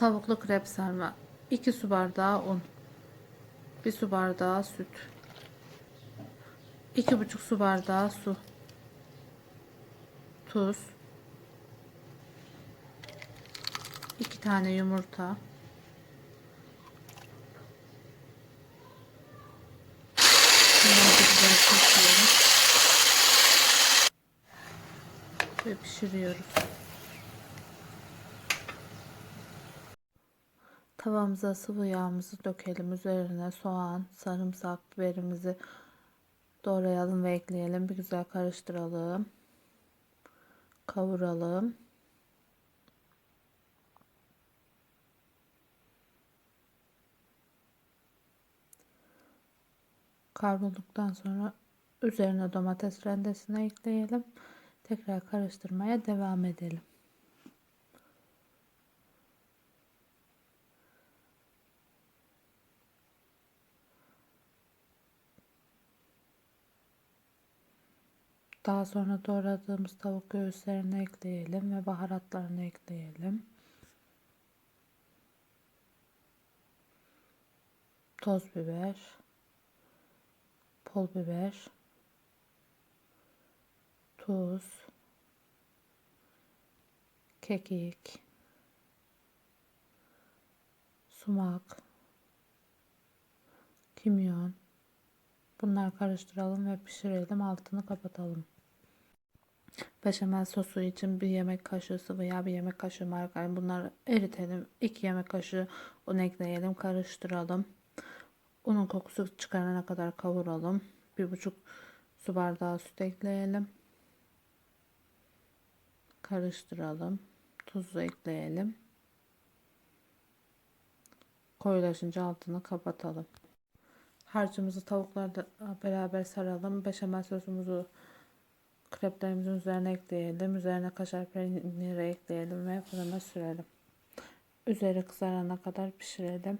Tavuklu krep sarma. 2 su bardağı un. 1 su bardağı süt. 2,5 su bardağı su. Tuz. 2 tane yumurta. Ve pişiriyoruz. Tavamıza sıvı yağımızı dökelim. Üzerine soğan, sarımsak, biberimizi doğrayalım ve ekleyelim. Bir güzel karıştıralım. Kavuralım. Kavrulduktan sonra üzerine domates rendesini ekleyelim. Tekrar karıştırmaya devam edelim. Daha sonra doğradığımız tavuk göğüslerini ekleyelim ve baharatlarını ekleyelim. Toz biber, pul biber, tuz, kekik, sumak, kimyon. Bunları karıştıralım ve pişirelim. Altını kapatalım. Beşamel sosu için bir yemek kaşığı sıvı yağ, bir yemek kaşığı margarin. Bunları eritelim. 2 yemek kaşığı un ekleyelim. Karıştıralım. Unun kokusu çıkarana kadar kavuralım. Bir buçuk su bardağı süt ekleyelim. Karıştıralım. Tuzu ekleyelim. Koyulaşınca altını kapatalım. Harcımızı tavuklarla beraber saralım. Beşamel sosumuzu kreplerimizin üzerine ekleyelim. Üzerine kaşar peyniri ekleyelim ve fırına sürelim. Üzeri kızarana kadar pişirelim.